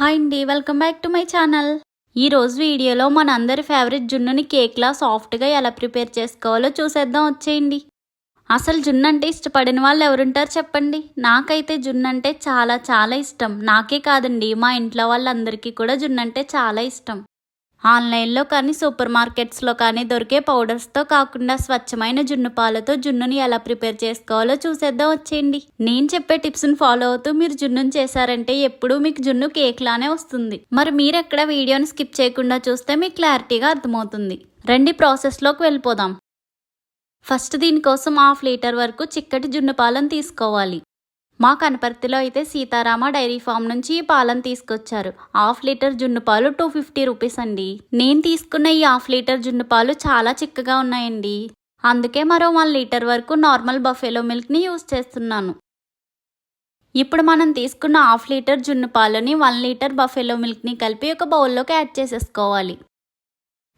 Hi అండి welcome back to my channel. ఈరోజు వీడియోలో మన అందరి ఫేవరెట్ జున్నుని కేక్లా సాఫ్ట్గా ఎలా ప్రిపేర్ చేసుకోవాలో చూసేద్దాం వచ్చేయండి. అసలు జున్ను అంటే ఇష్టపడిన వాళ్ళు ఎవరుంటారు చెప్పండి? నాకైతే జున్ను అంటే చాలా చాలా ఇష్టం. నాకే కాదండి మా ఇంట్లో వాళ్ళందరికీ కూడా జున్ను అంటే చాలా ఇష్టం. ఆన్లైన్లో కానీ సూపర్ మార్కెట్స్లో కానీ దొరికే పౌడర్స్తో కాకుండా స్వచ్ఛమైన జున్ను పాలతో జున్నుని ఎలా ప్రిపేర్ చేసుకోవాలో చూసేద్దాం వచ్చేయండి. నేను చెప్పే టిప్స్ని ఫాలో అవుతూ మీరు జున్నుని చేశారంటే ఎప్పుడూ మీకు జున్ను కేక్ లానే వస్తుంది. మరి మీరు ఎక్కడ వీడియోని స్కిప్ చేయకుండా చూస్తే మీకు క్లారిటీగా అర్థమవుతుంది. రండి ప్రాసెస్లోకి వెళ్ళిపోదాం. ఫస్ట్ దీనికోసం హాఫ్ లీటర్ వరకు చిక్కటి జున్ను పాలను తీసుకోవాలి. మా కనపర్తిలో అయితే సీతారామ డైరీ ఫామ్ నుంచి ఈ పాలను తీసుకొచ్చారు. హాఫ్ లీటర్ జున్ను పాలు టూ ఫిఫ్టీ రూపీస్ అండి. నేను తీసుకున్న ఈ హాఫ్ లీటర్ జున్ను పాలు చాలా చిక్కగా ఉన్నాయండి. అందుకే మరో వన్ లీటర్ వరకు నార్మల్ బఫెలో మిల్క్ని యూజ్ చేస్తున్నాను. ఇప్పుడు మనం తీసుకున్న హాఫ్ లీటర్ జున్ను పాలని వన్ లీటర్ బఫెలో మిల్క్ని కలిపి ఒక బౌల్లోకి యాడ్ చేసేసుకోవాలి.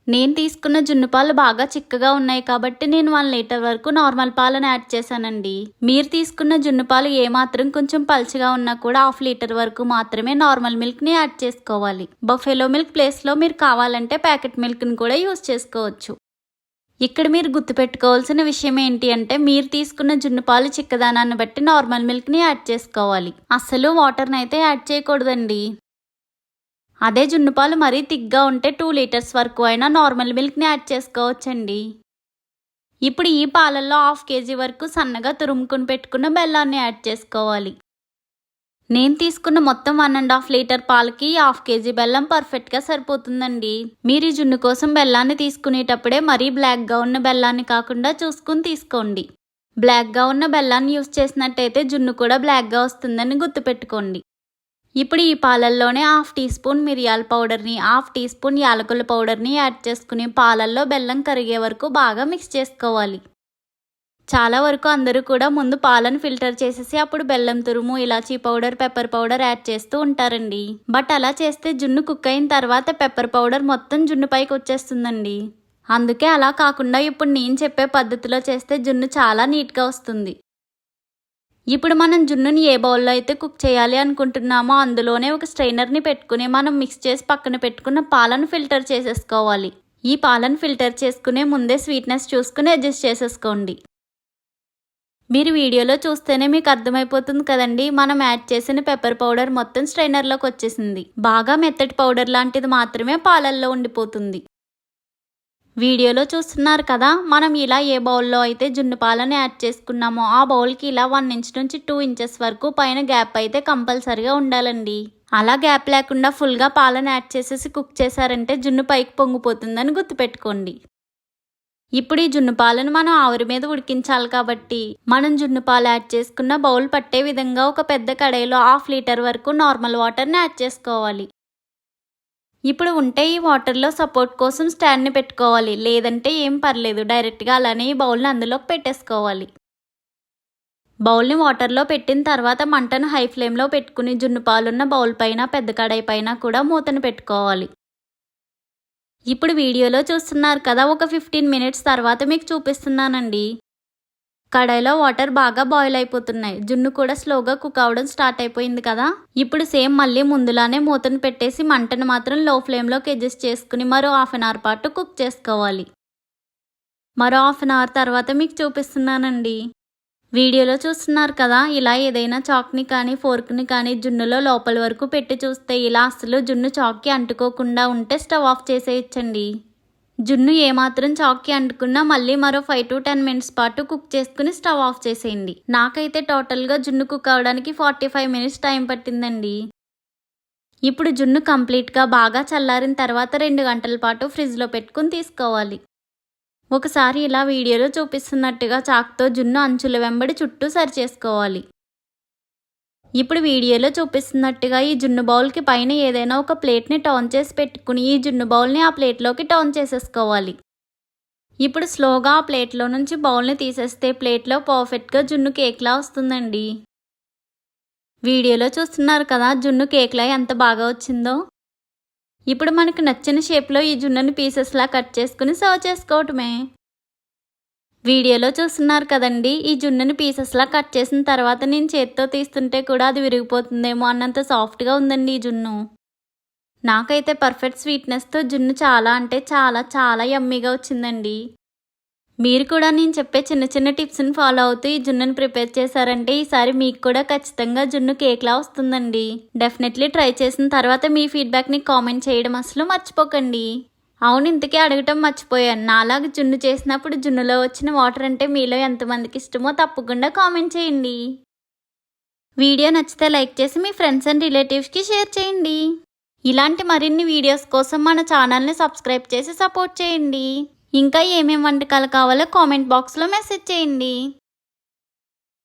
నేను తీసుకున్న జున్ను పాలు బాగా చిక్కగా ఉన్నాయి కాబట్టి నేను వన్ లీటర్ వరకు నార్మల్ పాలను యాడ్ చేశానండి. మీరు తీసుకున్న జున్ను పాలు ఏమాత్రం కొంచెం పల్చగా ఉన్నా కూడా హాఫ్ లీటర్ వరకు మాత్రమే నార్మల్ మిల్క్ని యాడ్ చేసుకోవాలి. బఫెలో మిల్క్ ప్లేస్లో మీరు కావాలంటే ప్యాకెట్ మిల్క్ని కూడా యూస్ చేసుకోవచ్చు. ఇక్కడ మీరు గుర్తుపెట్టుకోవాల్సిన విషయం ఏంటి అంటే మీరు తీసుకున్న జున్ను పాలు చిక్కదానాన్ని బట్టి నార్మల్ మిల్క్ని యాడ్ చేసుకోవాలి. అస్సలు వాటర్ని అయితే యాడ్ చేయకూడదండి. అదే జున్ను పాలు మరీ థిక్గా ఉంటే టూ లీటర్స్ వరకు అయినా నార్మల్ మిల్క్ని యాడ్ చేసుకోవచ్చండి. ఇప్పుడు ఈ పాలల్లో హాఫ్ కేజీ వరకు సన్నగా తురుముకుని పెట్టుకున్న బెల్లాన్ని యాడ్ చేసుకోవాలి. నేను తీసుకున్న మొత్తం వన్ అండ్ హాఫ్ లీటర్ పాలకి హాఫ్ కేజీ బెల్లం పర్ఫెక్ట్గా సరిపోతుందండి. మీరు ఈ జున్ను కోసం బెల్లాన్ని తీసుకునేటప్పుడే మరీ బ్లాక్గా ఉన్న బెల్లాన్ని కాకుండా చూసుకుని తీసుకోండి. బ్లాక్గా ఉన్న బెల్లాన్ని యూస్ చేసినట్టయితే జున్ను కూడా బ్లాక్గా వస్తుందని గుర్తుపెట్టుకోండి. ఇప్పుడు ఈ పాలల్లోనే హాఫ్ టీ స్పూన్ మిరియాల పౌడర్ని హాఫ్ టీ స్పూన్ యాలకుల పౌడర్ని యాడ్ చేసుకుని పాలల్లో బెల్లం కరిగే వరకు బాగా మిక్స్ చేసుకోవాలి. చాలా వరకు అందరూ కూడా ముందు పాలను ఫిల్టర్ చేసేసి అప్పుడు బెల్లం తురుము ఇలాచీ పౌడర్ పెప్పర్ పౌడర్ యాడ్ చేస్తూ ఉంటారండి. బట్ అలా చేస్తే జున్ను కుక్ అయిన తర్వాత పెప్పర్ పౌడర్ మొత్తం జున్ను పైకి వచ్చేస్తుందండి. అందుకే అలా కాకుండా ఇప్పుడు నేను చెప్పే పద్ధతిలో చేస్తే జున్ను చాలా నీట్గా వస్తుంది. ఇప్పుడు మనం జున్నుని ఏ బౌల్లో అయితే కుక్ చేయాలి అనుకుంటున్నామో అందులోనే ఒక స్ట్రైనర్ని పెట్టుకుని మనం మిక్స్ చేసి పక్కన పెట్టుకున్న పాలను ఫిల్టర్ చేసేసుకోవాలి. ఈ పాలను ఫిల్టర్ చేసుకునే ముందే స్వీట్నెస్ చూసుకుని అడ్జస్ట్ చేసేసుకోండి. మీరు వీడియోలో చూస్తేనే మీకు అర్థమైపోతుంది కదండి మనం యాడ్ చేసిన పెప్పర్ పౌడర్ మొత్తం స్ట్రైనర్లోకి వచ్చేసింది. బాగా మెత్తటి పౌడర్ లాంటిది మాత్రమే పాలల్లో ఉండిపోతుంది. వీడియోలో చూస్తున్నారు కదా మనం ఇలా ఏ బౌల్లో అయితే జున్ను పాలను యాడ్ చేసుకున్నామో ఆ బౌల్కి ఇలా వన్ ఇంచ్ నుంచి టూ ఇంచెస్ వరకు పైన గ్యాప్ అయితే కంపల్సరిగా ఉండాలండి. అలా గ్యాప్ లేకుండా ఫుల్గా పాలను యాడ్ చేసేసి కుక్ చేశారంటే జున్ను పైకి పొంగిపోతుందని గుర్తుపెట్టుకోండి. ఇప్పుడు ఈ జున్ను పాలను మనం ఆవిరి మీద ఉడికించాలి కాబట్టి మనం జున్ను పాలు యాడ్ చేసుకున్న బౌల్ పట్టే విధంగా ఒక పెద్ద కడాయిలో హాఫ్ లీటర్ వరకు నార్మల్ వాటర్ని యాడ్ చేసుకోవాలి. ఇప్పుడు ఉంటే ఈ వాటర్లో సపోర్ట్ కోసం స్టాండ్ని పెట్టుకోవాలి. లేదంటే ఏం పర్లేదు. డైరెక్ట్గా అలానే ఈ బౌల్ని అందులోకి పెట్టేసుకోవాలి. బౌల్ని వాటర్లో పెట్టిన తర్వాత మంటను హై ఫ్లేమ్లో పెట్టుకుని జున్ను పాలున్న బౌల్ పైన పెద్ద కడాయి పైన కూడా మూతను పెట్టుకోవాలి. ఇప్పుడు వీడియోలో చూస్తున్నారు కదా ఒక ఫిఫ్టీన్ మినిట్స్ తర్వాత మీకు చూపిస్తున్నానండి. కడాయిలో వాటర్ బాగా బాయిల్ అయిపోతున్నాయి. జున్ను కూడా స్లోగా కుక్ అవడం స్టార్ట్ అయిపోయింది కదా? ఇప్పుడు సేమ్ మళ్ళీ ముందులానే మూతను పెట్టేసి మంటను మాత్రం లో ఫ్లేమ్లోకి అడ్జస్ట్ చేసుకుని మరో హాఫ్ అన్ అవర్ పాటు కుక్ చేసుకోవాలి. మరో హాఫ్ అన్ అవర్ తర్వాత మీకు చూపిస్తున్నానండి. వీడియోలో చూస్తున్నారు కదా ఇలా ఏదైనా చాక్ని కానీ ఫోర్క్ని కానీ జున్నులో లోపల వరకు పెట్టి చూస్తే ఇలా అసలు జున్ను చాక్కి అంటుకోకుండా ఉంటే స్టవ్ ఆఫ్ చేసేయచ్చండి. జున్ను ఏమాత్రం చాక్కి అంటుకున్నా మళ్ళీ మరో ఫైవ్ టు టెన్ మినిట్స్ పాటు కుక్ చేసుకుని స్టవ్ ఆఫ్ చేసేయండి. నాకైతే టోటల్గా జున్ను కుక్ అవడానికి ఫార్టీ ఫైవ్ మినిట్స్ టైం పట్టిందండి. ఇప్పుడు జున్ను కంప్లీట్గా బాగా చల్లారిన తర్వాత రెండు గంటల పాటు ఫ్రిడ్జ్లో పెట్టుకుని తీసుకోవాలి. ఒకసారి ఇలా వీడియోలో చూపిస్తున్నట్టుగా చాక్తో జున్ను అంచుల వెంబడి చుట్టూ సరి చేసుకోవాలి ఇప్పుడు వీడియోలో చూపిస్తున్నట్టుగా ఈ జున్ను బౌల్కి పైన ఏదైనా ఒక ప్లేట్ని టర్న్ చేసి పెట్టుకుని ఈ జున్ను బౌల్ని ఆ ప్లేట్లోకి టర్న్ చేసేసుకోవాలి. ఇప్పుడు స్లోగా ఆ ప్లేట్లో నుంచి బౌల్ని తీసేస్తే ప్లేట్లో పర్ఫెక్ట్గా జున్ను కేక్లా వస్తుందండి. వీడియోలో చూస్తున్నారు కదా జున్ను కేక్లా ఎంత బాగా వచ్చిందో. ఇప్పుడు మనకు నచ్చిన షేప్లో ఈ జున్నుని పీసెస్లా కట్ చేసుకుని సర్వ్ చేసుకోవటమే. వీడియోలో చూస్తున్నారు కదండి. ఈ జున్నుని పీసెస్లా కట్ చేసిన తర్వాత నేను చేత్తో తీస్తుంటే కూడా అది విరిగిపోతుందేమో అన్నంత సాఫ్ట్గా ఉందండి ఈ జున్ను. నాకైతే పర్ఫెక్ట్ స్వీట్నెస్తో జున్ను చాలా అంటే చాలా చాలా యమ్మీగా వచ్చిందండి. మీరు కూడా నేను చెప్పే చిన్న చిన్న టిప్స్ని ఫాలో అవుతూ ఈ జున్నుని ప్రిపేర్ చేశారంటే ఈసారి మీకు కూడా ఖచ్చితంగా జున్ను కేక్లా వస్తుందండి. డెఫినెట్లీ ట్రై చేసిన తర్వాత మీ ఫీడ్బ్యాక్ని కామెంట్ చేయడం అసలు మర్చిపోకండి. అవును ఇంతకీ అడగటం మర్చిపోయాను. నాలాగా జున్ను చేసినప్పుడు జున్నులో వచ్చిన వాటర్ అంటే మీలో ఎంతమందికి ఇష్టమో తప్పకుండా కామెంట్ చేయండి. వీడియో నచ్చితే లైక్ చేసి మీ ఫ్రెండ్స్ అండ్ రిలేటివ్స్కి షేర్ చేయండి. ఇలాంటి మరిన్ని వీడియోస్ కోసం మన ఛానల్ని సబ్స్క్రైబ్ చేసి సపోర్ట్ చేయండి. ఇంకా ఏమేమి వంటకాలు కావాలో కామెంట్ బాక్స్లో మెసేజ్ చేయండి.